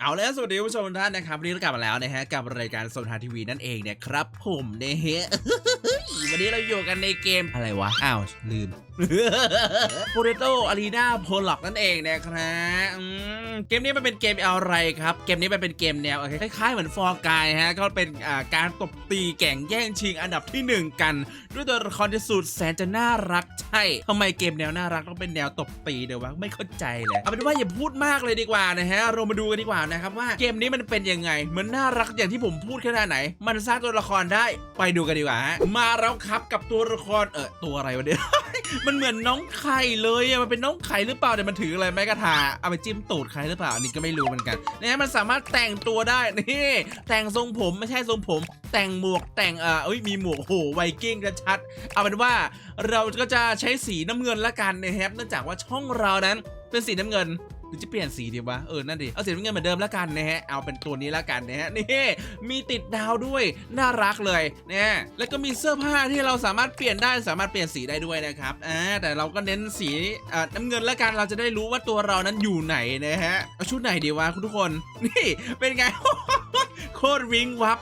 เอาแล้วสวัสดีคุณผู้ชมทุกท่านนะครับวันนี้เรากลับมาแล้วนะฮะกับรายการสนทานทีวีนั่นเองเนี่ยครับผมเนี่ยฮะ วันนี้เราอยู่กันในเกมอะไรวะ อ้าว ลืม Potato Arena p o l o c นั่นเองนะครับเกมนี้มันเป็นเกมอะไรครับ เกมนี้มันเป็นเกมแนวคล้ายๆเหมือนฟอร์กายฮะ ก็เป็นการตบตีแข่งแย่งชิงอันดับที่หนึ่งกัน ด้วยตัวละครที่สุดแสนจะน่ารักใช่ทำไมเกมแนวน่ารักต้องเป็นแนวตบตีเดี๋ยววะไม่เข้าใจเลยเอาเป็นว่าอย่าพูดมากเลยดีกว่านะฮะเรามาดูกันดีกว่านะครับว่าเกมนี้มันเป็นยังไงมันน่ารักอย่างที่ผมพูดแค่ไหน มันสร้างตัวละครได้ไปดูกันดีกว่าฮะมาแล้วครับกับตัวละครเออตัวอะไรวะเนี่ย มันเหมือนน้องไข่เลยอะมันเป็นน้องไข่หรือเปล่าแต่มันถืออะไรไม้กระทาเอาไปจิ้มตูดใครหรือเปล่าอันนี้ก็ไม่รู้เหมือนกันนะมันสามารถแต่งตัวได้นี่แต่งทรงผมไม่ใช่ทรงผม แต่งหมวกแต่งเอ่อเอ้ยมีหมวกโหไวกิ้งชัด เอาเป็นว่าเราก็จะใช้สีน้ำเงินละกันนะครับเนื่องจากว่าช่องเรานั้นเป็นสีน้ำเงิน หรือจะเปลี่ยนสีดีวะ เออ นั่นดิ เอาสีน้ำเงินเหมือนเดิมและกันนะฮะ เอาเป็นตัวนี้และกันนะฮะ นี่ มีติดดาวด้วย น่ารักเลยนะแล้วก็มีเสื้อผ้าที่เราสามารถเปลี่ยนได้ สามารถเปลี่ยนสีได้ด้วยนะครับ อ่า แต่เราก็เน้นสีอ่าน้ำเงินและกัน เราจะได้รู้ว่าตัวเรานั้นอยู่ไหนนะฮะ เอาชุดไหนดีวะคุณทุกคน นี่ เป็นไง โคตรวิงวับ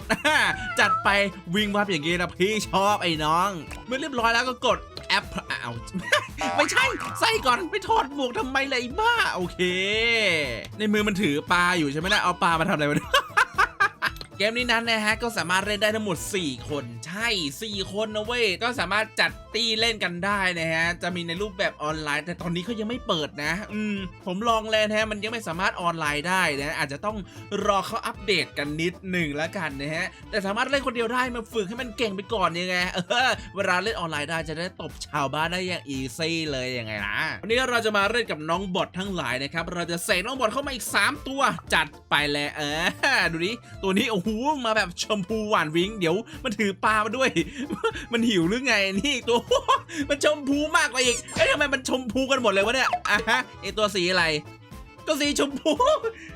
จัดไปวิงวับอย่างนี้นะพี่ชอบไอ้น้อง เมื่อเรียบร้อยแล้วก็กดแอปเอา ไม่ใช่ใส่ก่อนไปถอดหมวกทำไมเลยบ้า โอเค ในมือมันถือปลาอยู่ใช่ไหมนะเอาปลามาทำอะไรวะเนี่ย เกมนี้นั้นนะฮะก็สามารถเล่นได้ทั้งหมด 4 คน ใช่ 4 คนนะเว้ย ก็สามารถจัดตี้เล่นกันได้นะฮะ จะมีในรูปแบบออนไลน์ แต่ตอนนี้เขายังไม่เปิดนะ อืม ผมลองแล้วนะฮะ มันยังไม่สามารถออนไลน์ได้นะ อาจจะต้องรอเขาอัปเดตกันนิดหนึ่งแล้วกันนะฮะ แต่สามารถเล่นคนเดียวได้มาฝึกให้มันเก่งไปก่อนยังไงเออเวลาเล่นออนไลน์ได้จะได้ตบชาวบ้านได้อย่างอีซี่เลยยังไงล่ะวันนี้เราจะมาเล่นกับน้องบอททั้งหลายนะครับ เราจะเสกน้องบอทเข้ามาอีก 3 ตัว จัดไปแล้วเออ ดูดิ ตัวนี้โอ้โหมาแบบชมพูหวานวิ้งเดี๋ยวมันถือปลามาด้วย มันหิวหรือไงนี่ตัวมันชมพูมากกว่าอีกเอ้ยทำไมมันชมพูกันหมดเลยวะเนี่ยอะฮะไอตัวสีอะไร ก็สีชมพู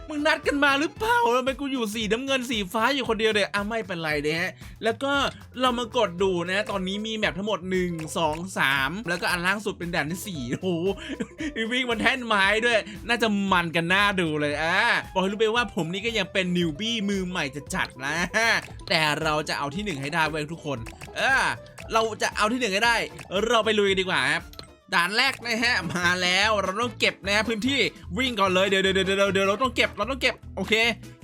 มึงนัดกันมาหรือเปล่าทำไมกูอยู่สีน้ำเงินสีฟ้าอยู่คนเดียวเลยอะไม่เป็นไรเนี่ยฮะแล้วก็เรามากดดูนะ ตอนนี้มีแมปทั้งหมด 1 2 3 แล้วก็อันล่างสุดเป็นแดนที่4โอ้โหวิ่งบนแท่นไม้ด้วย น่าจะมันกันหน้าดูเลยอะบอกให้รู้ไปว่าผมนี่ก็ยังเป็นนิวบี้มือใหม่จะจัดนะแต่เราจะเอาที่หนึ่งให้ได้เว้ยทุกคน เออเราจะเอาที่หนึ่งให้ได้ เราไปลุยกันดีกว่าครับ ด่านแรกนะฮะมาแล้วเราต้องเก็บนะฮะพื้นที่วิ่งก่อนเลยเดี๋ยวเดี๋ยวเดี๋ยวเดี๋ยวเราต้องเก็บเราต้องเก็บโอเค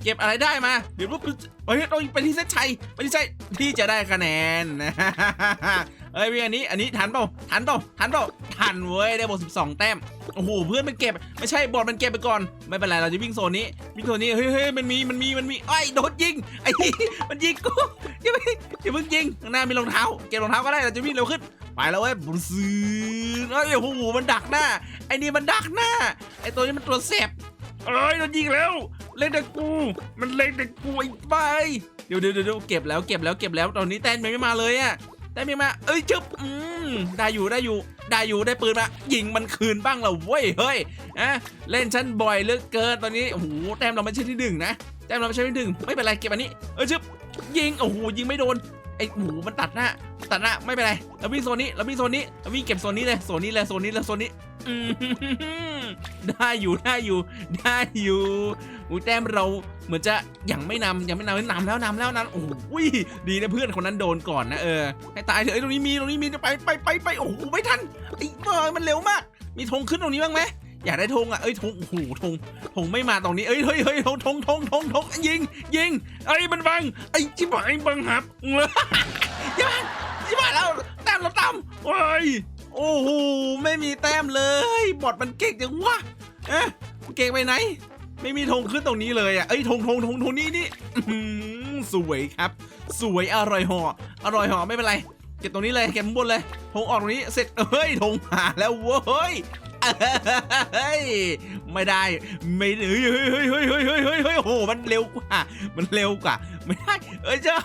เก็บอะไรได้มาเดี๋ยวปุ๊บเฮ้ยต้องไปที่เส้นชัยไปที่เส้นที่จะได้คะแนนนะเฮ้ยพี่อันนี้อันนี้ทันเปล่าทันเปล่าทันเปล่าทันเว้ยได้บท12 แต้มโอ้โหเพื่อนมันเก็บ ไม่ใช่บอลมันเก็บไปก่อน ไม่เป็นไรเราจะวิ่งโซนนี้วิ่งโซนนี้เฮ้ยเฮ้ยมันมีมันมีมันมีไอ้โดนยิงไอ้มันยิงกูอย่าไปอย่าเพิ่งยิงข้างหน้ามีรองเท้า เก็บรองเท้าก็ได้เราจะวิ่งเร็วขึ้น ไปแล้วเว้ยบุซื้อเอ้ยโอ้โหมันดักหน้า ไอ้นี่มันดักหน้า ไอ้ตัวนี้มันตัวเสพเอ้ยโดนยิงแล้ว เล่นแต่กู มันเล่นแต่กูไอ้ไปเดี๋ยวเดี๋ยวเดี๋ยวเก็บแล้วเก็บแล้วเก็บแล้วตอนนี้แต้มยังไม่มาเลยอะแต้มยังไม่มา เอ้ยจึ๊บอืมได้อยู่ได้อยู่ได้อยู่ได้ปืนมายิงมันคืนบ้างเหรอเว้ยเฮ้ยอะเล่นชั้นบ่อยเหลือเกินตอนนี้โอ้โหแต้มเราไม่ใช่ที่หนึ่งนะแต้มเราไม่ใช่ที่หนึ่งไม่เป็นไรเก็บอันนี้เออจึ๊บยิงโอ้โหยิงไม่โดน ไอ้หมูมันตัดหน้าตัดหน้าไม่เป็นไรเราวิ่งโซนนี้เราวิ่งโซนนี้เราวิ่งเก็บโซนนี้เลยโซนนี้เลยโซนนี้เลยโซนนี้อืมได้อยู่ได้อยู่ได้อยู่อูแต้มเราเหมือนจะยังไม่นำยังไม่นำนำแล้วนำแล้วนำโอ้โหดีนะเพื่อนคนนั้นโดนก่อนนะเออให้ตายเถอะไอ้ยตรงนี้มีตรงนี้มีจะไปไปไปไปโอ้โหไม่ทันไอ้บอยมันเร็วมาก มีธงขึ้นตรงนี้บ้างไหม อยากได้ธงอะเอ้ยธงโอ้โหธงธงไม่มาตรงนี้เอ้ยเฮ้ยเฮ้ยธงธงธงธงธงยิง ยิงไอ้ยมันบังไอ้ชิบหายบังหับอย่ามาอย่ามาแล้วแต้มเราต่ำโอ้ยโอ้โหไม่มีแต้มเลยบอดมันเก่งจังวะเอ๊ะเก่งไปไหน ไม่มีธงขึ้นตรงนี้เลยอะเอ้ยธงธงธงธงนี่นี่สวยครับ สวยอร่อยห่ออร่อยห่อไม่เป็นไรเก็บตรงนี้เลยเก็บบนเลยธงออกตรงนี้เสร็จเฮ้ยธงมาแล้วเว้ย ไม่ได้ไม่เฮ้ยเฮ้ยเฮ้ยเฮ้ยเฮ้ยโอ้โหมันเร็วกว่า มันเร็วกว่า ไม่ได้เอ้ยเจ้า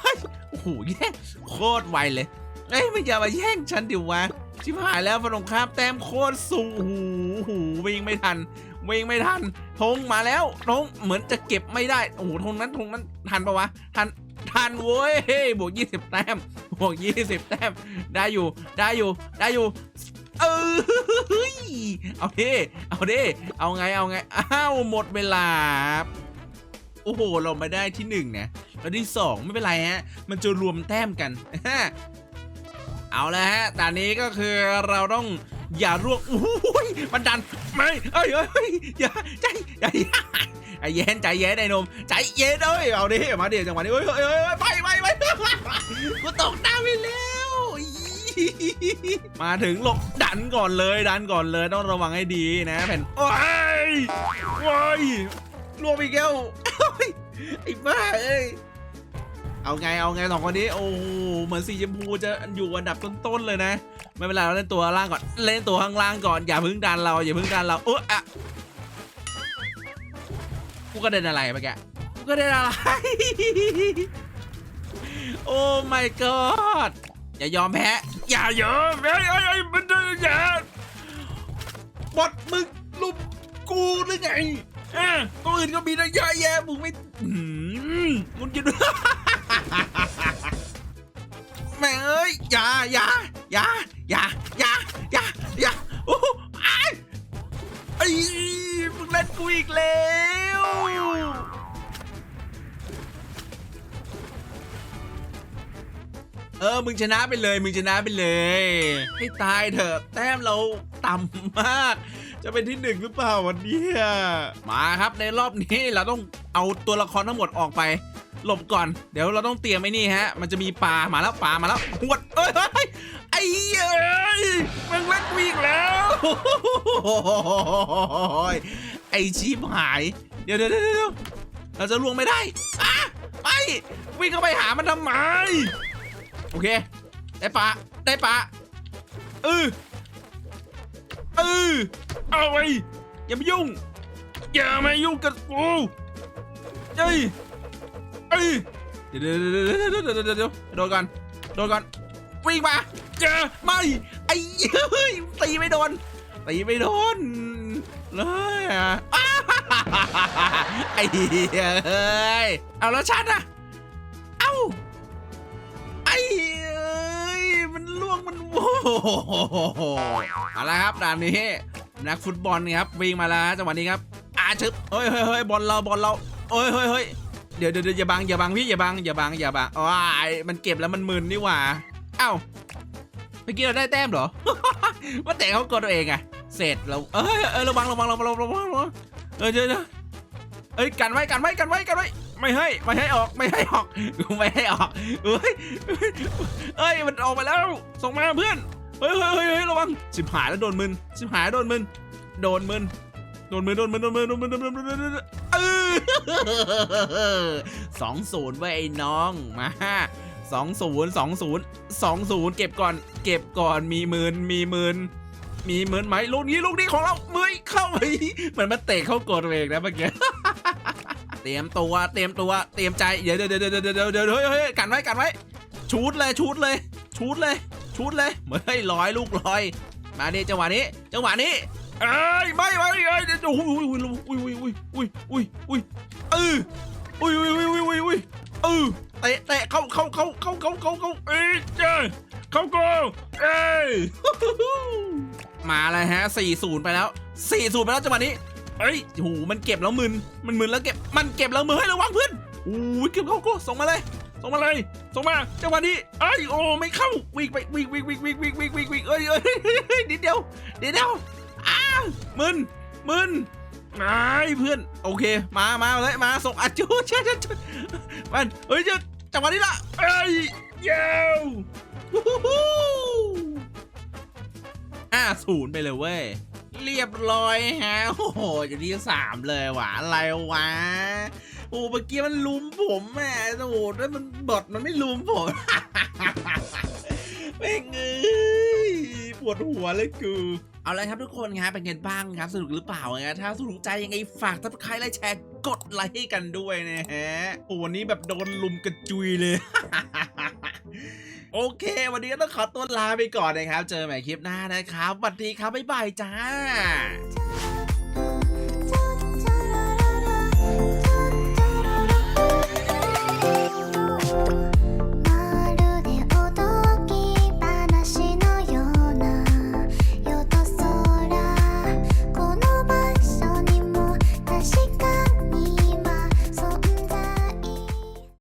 โอ้โหแย่งโคตรไวเลยเอ้ยมันอย่ามาแย่งฉันดิวะชิบหายแล้วฝนงครับแต้มโคตรสูงหูหูวิ่งไม่ทันวิ่งไม่ทันธงมาแล้วธงเหมือนจะเก็บไม่ได้โอ้โหธงนั้นธงนั้นทันปะวะทันทันเว้ยบวสิบแต้มบวสิบแต้มได้อยู่ได้อยู่ได้อยู่ เอ้ยเอาดิเอาดิเอาไงเอาไงอ้าวหมดเวลาโอ้โห เรามาได้ที่หนึ่งเนี่ยแล้วที่สองไม่เป็นไรฮะ มันจะรวมแต้มกัน เอาละฮะตอนนี้ก็คือเราต้องอย่าร่วงโอ้ยมันดันไม่เอ้ยเอ้ยอย่าใจใจใจเย็นใจเย็นไอ้หนมใจเย็นเอ้ยเอาดิมาดิจังหวะนี้เอ้ยเอ้ยเอ้ยไปไปไปกูตกน้ำไปแล้ว มาถึงหลบดันก่อนเลยดันก่อนเลยต้องระวังให้ดีนะแผ่นโอ้ยโอ้ยล่วงไปแก้วไอ้บ้าเอ้ยเอาไงเอาไงสองคนนี้โอ้โหเหมือนสีชมพูจะอยู่อันดับต้นๆเลยนะ ไม่เป็นไรเราเล่นตัวล่างก่อนเล่นตัวข้างล่างก่อนอย่าพึ่งดันเราอย่าพึ่งดันเราเอออะกูก็เด็นอะไรเมื่อกี้กูก็เด็นอะไรโอ้ my god อย่ายอมแพ้ อย่ายอมแพ้ไอ้ไอ้มันจะอย่าบดมึงลุมกูหรือไงอะตัวอื่นก็มีนะเยอะแยะมึงไม่มึงกินแม่เอ้ยอย่าอย่าอย่าอย่าอย่าอย่าอย่าโอ้โหอ้ายไอ้มึงเล่นกูอีกแล้ว เออ มึงชนะไปเลย มึงชนะไปเลย ให้ตายเถอะ แต้มเราต่ำมาก จะเป็นที่หนึ่งหรือเปล่าวันนี้มาครับในรอบนี้เราต้องเอาตัวละครทั้งหมดออกไปหลบก่อน เดี๋ยวเราต้องเตรียมไอ้นี่ฮะ มันจะมีปลามาแล้วปลามาแล้วหวดเอ้ยเฮ้ยไอ้เอ้ยมึงเล่นกูอีกแล้วไอ้ชีพหายเดี๋ยวเดี๋ยวเดี๋ยวเดี๋ยวเราจะล่วงไม่ได้อะไปวิ่งเข้าไปหามันทำไม โอเค ได้ปลาได้ปลาเออเออเอาไว้อย่ามายุ่ง อย่ามายุ่งกับกูเฮ้ยเอ้ยเดี๋ยวเดี๋ยวเดี๋ยวเดี๋ยวเดี๋ยวโดนก่อนโดนก่อนวิ่งมาเจอไม่ไอ้เฮ้ยตีไม่โดนตีไม่โดนเลยอะไอ้เฮ้ยเอาแล้วชัดอะ โว้เอาละครับด่านนี้นักฟุตบอลครับวิ่งมาแล้วจังหวะนี้ครับอาชึบเฮ้ยเฮ้ยเฮ้ยบอลเราบอลเราเฮ้ยเฮ้ยเฮ้ยเดี๋ยวเดี๋ยวอย่าบังอย่าบังพี่อย่าบังอย่าบังอย่าบังว้ายมันเก็บแล้วมันมึนนี่หว่าเอ้าเมื่อกี้เราได้แต้มเหรอว่าแต่เขากดตัวเองอะเสร็จเราเอ้ยเอ้ยระวังระวังระวังระวังระวังระวังเออเดี๋ยวเดี๋ยวเอ้ยกันไว้กันไว้กันไว้กันไว้ ไม่ให้ไม่ให้ออกไม่ให้ออกไม่ให้ออกเฮ้ยเอ้ยมันออกมาแล้วส่งมาเพื่อนเฮ้ยเฮ้ยเฮ้ยระวังสิบหายแล้วโดนมึนสิบหายโดนมึนโดนมึนโดนมือโดนมือโดนมือโดนมือโดนมือโดนมือสองศูนย์ไว้ไอ้น้องมาสองศูนย์สองศูนย์สองศูนย์เก็บก่อนเก็บก่อนมีมื่นมีมื่นมีหมือนไหมลูกนี้ลูกนี้ของเราเมื่อยเข้าไปเหมือนมาเตะเข้ากดเองนะเมื่อกี้ เตรียมตัวเตรียมตัวเตรียมใจเดี๋ยวเดี๋ยวเดี๋ยวเดี๋ยวเดี๋ยวเฮ้ยเฮ้ยกันไว้กันไว้ชูดเลยชูดเลยชูดเลยชูดเลยเหมือนให้ร้อยลูกลอย มาดิจังหวะนี้จังหวะนี้เอ้ยไม่ไม่เอ้ยโอ้ยอุ้ยอุ้ยอุ้ยอุ้ยอุ้ยอุ้ยเอออุ้ยอุ้ยอุ้ยอุ้ยอุ้ยอุ้ยเออเตะเตะเข้าเข้าเข้าเข้าเข้าเข้าเข้าเอ้ยเจ้เข้าโกเอ้ยมาเลยฮะสี่ศูนย์ไปแล้วสี่ศูนย์ไปแล้วจังหวะนี้ เอ้ยโหมันเก็บแล้วมึน มันมึนแล้วเก็บ มันเก็บแล้วมือให้ระวังเพื่อนอู้ยเก็บเข้าโกส่งมาเลย ส่งมาเลย ส่งมาจังหวะนี้เอ้ยโอ้ไม่เข้า วิ่งไป วิ่งวิ่งวิ่งวิ่งวิ่งวิ่งวิ่งวิ่งเอ้ยเอ้ยนิดเดียวนิดเดียว อ้าวมึน มึนนายเพื่อน โอเค มา มาเลย มา ส่งอาจูเช่เช่มันเฮ้ยจะจังหวะนี้ละเอ้ยเย้วห้าศูนย์ไปเลยเว้ย เรียบร้อยฮะ โอ้โหจะที่สามเลยว่ะอะไรวะ โอ้เมื่อกี้มันลุมผมแม่โอ้โหแล้วมันบอดมันไม่ลุมผมแม่งเอ้ยปวดหัวเลยกูเอาละครับทุกคนครับเป็นไงบ้างครับ สนุกหรือเปล่านะถ้าสนุกใจยังไงฝากทับใครและแชร์กดไลค์ให้กันด้วยนะฮะโอ้วันนี้แบบโดนลุมกระจุยเลย โอเค วันนี้ก็ต้องขอตัวลาไปก่อนนะครับ เจอใหม่คลิปหน้านะครับสวัสดีครับบ๊ายบายจ้า